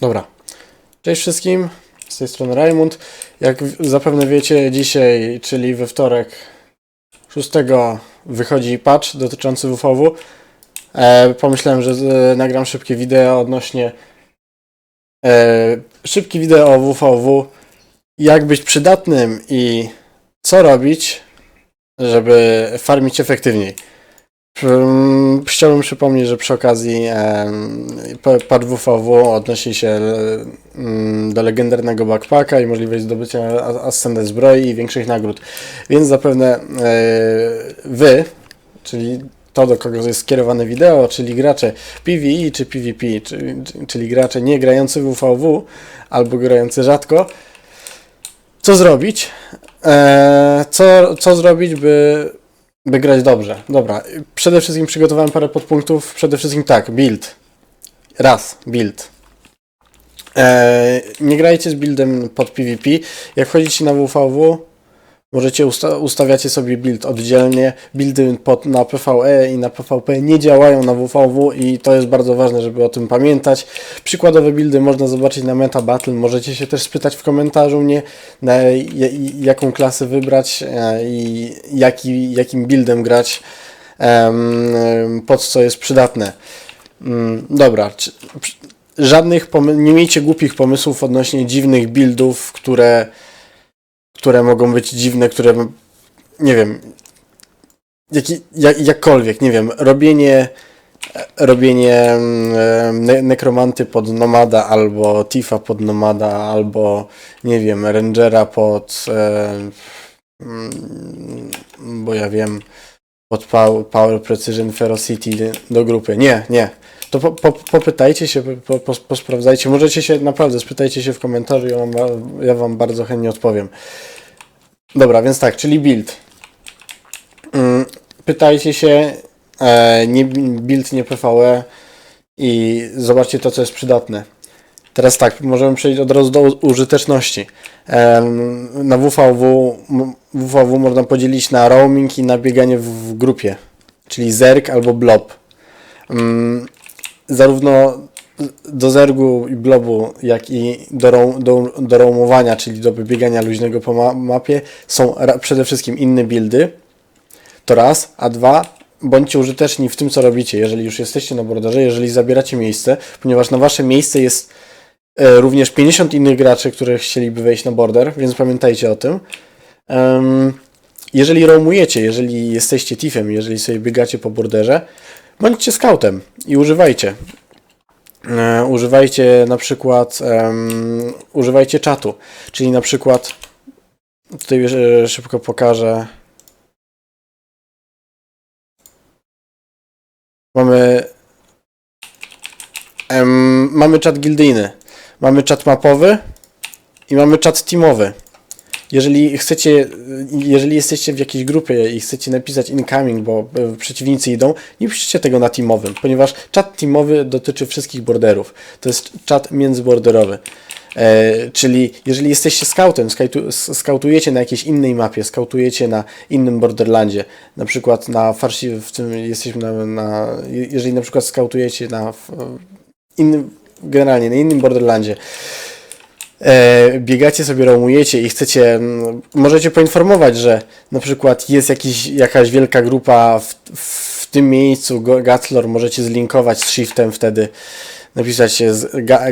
Dobra. Cześć wszystkim, z tej strony Raimund. Jak zapewne wiecie, dzisiaj, czyli we wtorek 6 wychodzi patch dotyczący WVW. E, pomyślałem, że z, nagram szybkie wideo odnośnie e, szybkie wideo o WVW, jak być przydatnym i co robić, żeby farmić efektywniej. Chciałbym przypomnieć, że przy okazji em, pa- patch WVW odnosi się mm, do legendarnego backpacka i możliwość zdobycia a- ascendę zbroi i większych nagród. Więc zapewne e, wy, czyli to, do kogo jest skierowane wideo, czyli gracze PvE czy PvP, czyli, czyli gracze nie grający w WVW albo grający rzadko, co zrobić? E, co, co zrobić, by by grać dobrze. Dobra, przede wszystkim przygotowałem parę podpunktów. Przede wszystkim tak, build. Raz, build. Eee, nie grajcie z buildem pod PvP. Jak wchodzicie na WVW, możecie usta- ustawiacie sobie build oddzielnie. Buildy pod, na PvE i na PvP nie działają na WVW i to jest bardzo ważne, żeby o tym pamiętać. Przykładowe buildy można zobaczyć na Meta Battle. Możecie się też spytać w komentarzu mnie, na jaką klasę wybrać e, i jaki, jakim buildem grać, pod co jest przydatne. Mm, Dobra, żadnych nie miejcie głupich pomysłów odnośnie dziwnych buildów, które, które mogą być dziwne, które nie wiem, jaki, jak, jakkolwiek, nie wiem, robienie robienie mm, ne nekromanty pod nomada, albo tifa pod nomada, albo nie wiem, rangera pod e, bo ja wiem pod pow- Power Precision Ferocity do grupy. Nie, nie. To po, po, popytajcie się, po, po, posprawdzajcie. Możecie się, naprawdę, spytajcie się w komentarzu, ja wam, ja wam bardzo chętnie odpowiem. Dobra, więc tak, czyli build. Mm, Pytajcie się, e, nie build, nie PvE i zobaczcie to, co jest przydatne. Teraz tak, możemy przejść od razu do użyteczności. Na WVW, WVW można podzielić na roaming i na bieganie w, grupie, czyli zerg albo blob. Zarówno do zergu i blobu, jak i do, do, do roamowania, czyli do biegania luźnego po ma mapie, są przede wszystkim inne buildy. To raz, a dwa, bądźcie użyteczni w tym, co robicie, jeżeli już jesteście na borderze, jeżeli zabieracie miejsce, ponieważ na wasze miejsce jest również 50 innych graczy, którzy chcieliby wejść na border, więc pamiętajcie o tym. Jeżeli roamujecie, jeżeli jesteście tiefem, jeżeli sobie biegacie po borderze, bądźcie scoutem i używajcie. E, używajcie na przykład używajcie czatu, czyli na przykład tutaj e, szybko pokażę Mamy em, mamy czat gildyjny, mamy czat mapowy i mamy czat teamowy. Jeżeli chcecie, jeżeli jesteście w jakiejś grupie i chcecie napisać incoming, bo e, przeciwnicy idą, nie piszcie tego na teamowym, ponieważ czat teamowy dotyczy wszystkich borderów. To jest czat międzyborderowy. E, czyli jeżeli jesteście scoutem, skautu, skautujecie na jakiejś innej mapie, skautujecie na innym borderlandzie, na przykład na farsi, w tym jesteśmy na, na je- jeżeli na przykład skautujecie na innym, generalnie na innym borderlandzie, e, biegacie sobie, roamujecie i chcecie, mm, możecie poinformować, że na przykład jest jakiś, jakaś wielka grupa w, w tym miejscu, Gatlor, możecie zlinkować z shiftem wtedy, napisać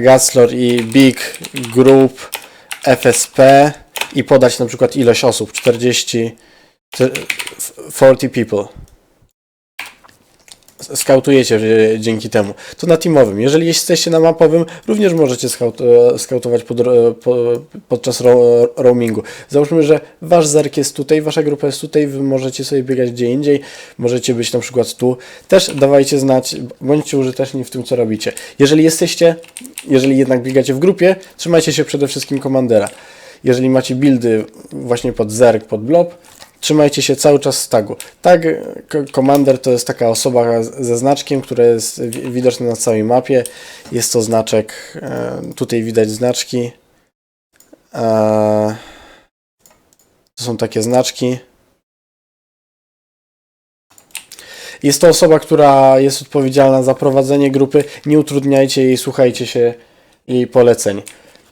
Gatlor i Big Group FSP i podać na przykład ilość osób, 40, c- 40 people skautujecie e, dzięki temu. To na teamowym. Jeżeli jesteście na mapowym, również możecie skaut, e, skautować pod, ro- po, podczas ro, roamingu. Załóżmy, że wasz zerk jest tutaj, wasza grupa jest tutaj, wy możecie sobie biegać gdzie indziej, możecie być na przykład tu. Też dawajcie znać, bądźcie użyteczni w tym, co robicie. Jeżeli jesteście, jeżeli jednak biegacie w grupie, trzymajcie się przede wszystkim komandera. Jeżeli macie buildy właśnie pod zerk, pod blob, trzymajcie się cały czas z tagu. Tag Commander to jest taka osoba ze znaczkiem, która jest wi- widoczna na całej mapie. Jest to znaczek, e, tutaj widać znaczki. E, To są takie znaczki. Jest to osoba, która jest odpowiedzialna za prowadzenie grupy. Nie utrudniajcie jej, słuchajcie się i poleceń.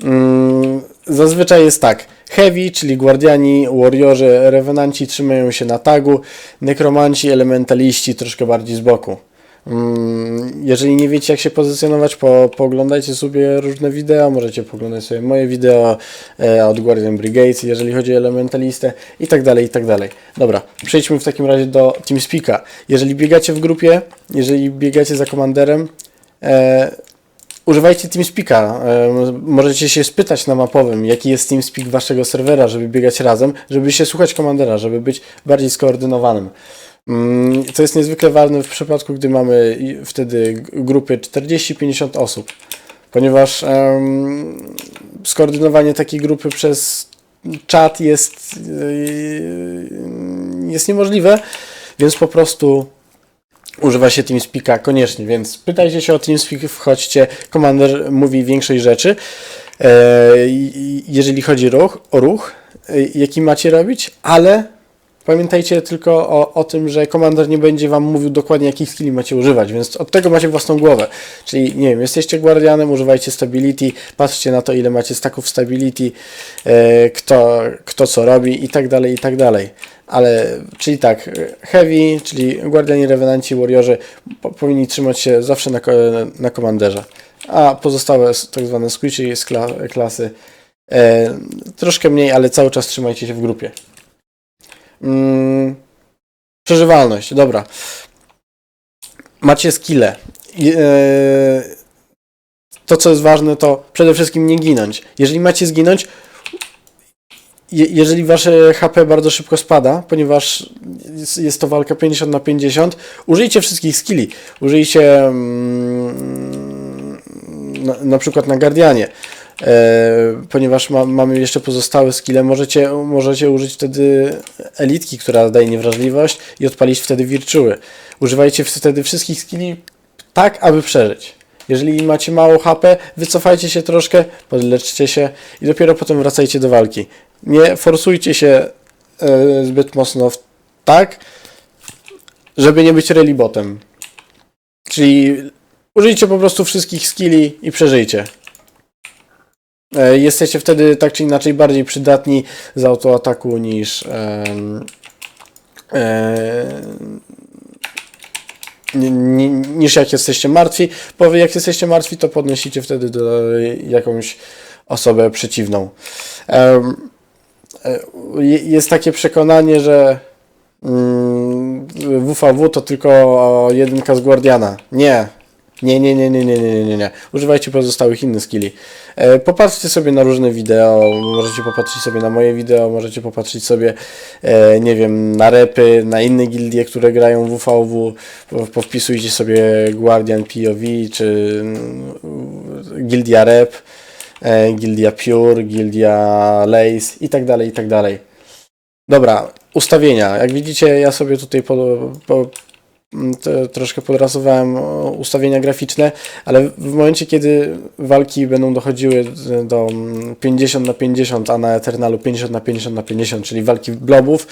Mm, Zazwyczaj jest tak. Heavy, czyli guardiani, warriorzy, revenanci trzymają się na tagu, nekromanci, elementaliści troszkę bardziej z boku. Mm, Jeżeli nie wiecie jak się pozycjonować, po, pooglądajcie sobie różne wideo, możecie poglądać sobie moje wideo e, od Guardian Brigades, jeżeli chodzi o elementalistę i tak dalej, i tak dalej. Dobra, przejdźmy w takim razie do TeamSpeaka. Jeżeli biegacie w grupie, jeżeli biegacie za komanderem, e, używajcie TeamSpeaka. E, możecie się spytać na mapowym, jaki jest TeamSpeak waszego serwera, żeby biegać razem, żeby się słuchać komandera, żeby być bardziej skoordynowanym. Mm, Co jest niezwykle ważne w przypadku, gdy mamy wtedy grupy 40-50 osób, ponieważ skoordynowanie takiej grupy przez czat jest, yy, jest niemożliwe, więc po prostu używa się TeamSpeaka koniecznie, więc pytajcie się o TeamSpeak, wchodźcie, komander mówi większej rzeczy. E, jeżeli chodzi ruch, o ruch, e, jaki macie robić, ale pamiętajcie tylko o, o tym, że komander nie będzie wam mówił dokładnie jakich skilli macie używać, więc od tego macie własną głowę. Czyli nie wiem, jesteście guardianem, używajcie stability, patrzcie na to ile macie stacków stability, e, kto, kto co robi i tak dalej, i tak dalej. Ale, czyli tak, heavy, czyli guardiani, revenanci, warriorzy po, powinni trzymać się zawsze na, na komanderze. A pozostałe tak zwane squishy z kla- klasy e, troszkę mniej, ale cały czas trzymajcie się w grupie. Mm, przeżywalność, dobra. Macie skille. E, to, co jest ważne, to przede wszystkim nie ginąć. Jeżeli macie zginąć, je, jeżeli wasze HP bardzo szybko spada, ponieważ jest, jest to walka 50 na 50, użyjcie wszystkich skilli. Użyjcie mm, na, na przykład na Guardianie. E, ponieważ ma, mamy jeszcze pozostałe skille, możecie, możecie użyć wtedy elitki, która daje niewrażliwość i odpalić wtedy wirczuły. Używajcie wtedy wszystkich skilli tak, aby przeżyć. Jeżeli macie mało HP, wycofajcie się troszkę, podleczcie się i dopiero potem wracajcie do walki. Nie forsujcie się e, zbyt mocno w, tak, żeby nie być relibotem. Czyli użyjcie po prostu wszystkich skilli i przeżyjcie. E, Jesteście wtedy tak czy inaczej bardziej przydatni z autoataku niż ni- niż jak jesteście martwi, bo jak jesteście martwi, to podnosicie wtedy do jakąś osobę przeciwną. E, je- Jest takie przekonanie, że mm, WVW to tylko jedynka z Guardiana. Nie. Nie, nie, nie, nie, nie, nie, nie, nie. Używajcie pozostałych innych skilli. E, Popatrzcie sobie na różne wideo, możecie popatrzeć sobie na moje wideo, możecie popatrzeć sobie, e, nie wiem, na repy, na inne gildie, które grają w WVW, Po- powpisujcie sobie Guardian POV, czy mm, Gildia Rep, Gildia Pure, Gildia Lace i tak dalej, i tak dalej. Dobra, ustawienia. Jak widzicie, ja sobie tutaj po, po, mm, troszkę podrasowałem o, ustawienia graficzne, ale w momencie, kiedy walki będą dochodziły do mm, 50 na 50, a na Eternalu 50 na 50 na 50, czyli walki blobów,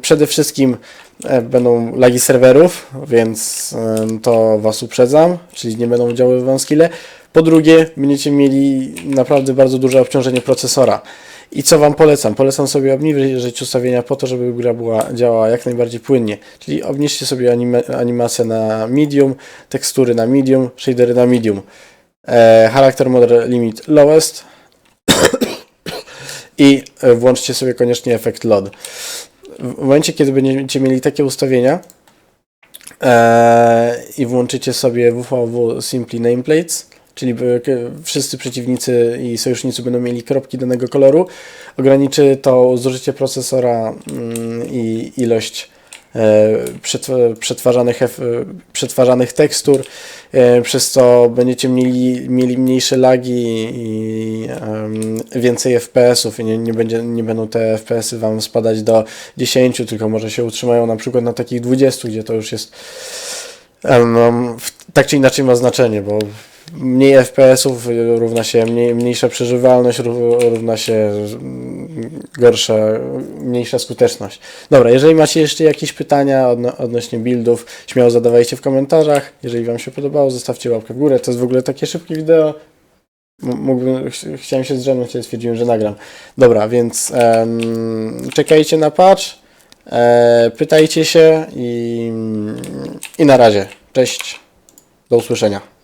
przede wszystkim e, będą lagi serwerów, więc to Was uprzedzam, czyli nie będą działały Wam skille. Po drugie, będziecie mieli naprawdę bardzo duże obciążenie procesora. I co Wam polecam? Polecam sobie obniżyć ustawienia po to, żeby gra była, działała jak najbardziej płynnie. Czyli obniżcie sobie anime, animację na medium, tekstury na medium, shadery na medium. E, charakter model limit lowest i e, włączcie sobie koniecznie efekt LOD. W momencie, kiedy będziecie mieli takie ustawienia e, i włączycie sobie WVW Simply Nameplates, czyli k- wszyscy przeciwnicy i sojusznicy będą mieli kropki danego koloru, ograniczy to zużycie procesora mm, i ilość e, przetwarzanych, e, przetwarzanych tekstur, e, przez co będziecie mieli, mieli mniejsze lagi i więcej FPS-ów i nie, nie, będzie, nie będą te FPS-y Wam spadać do 10, tylko może się utrzymają na przykład na takich 20, gdzie to już jest w- tak czy inaczej ma znaczenie, bo mniej FPS-ów równa się mniej, mniejsza przeżywalność, ró- równa się mm, gorsza, mniejsza skuteczność. Dobra, jeżeli macie jeszcze jakieś pytania odno- odnośnie buildów, śmiało zadawajcie w komentarzach. Jeżeli Wam się podobało, zostawcie łapkę w górę. To jest w ogóle takie szybkie wideo. Mógłbym, ch- chciałem się zdrzemnąć, ale stwierdziłem, że nagram. Dobra, więc czekajcie na patch, e, pytajcie się i, i na razie. Cześć, do usłyszenia.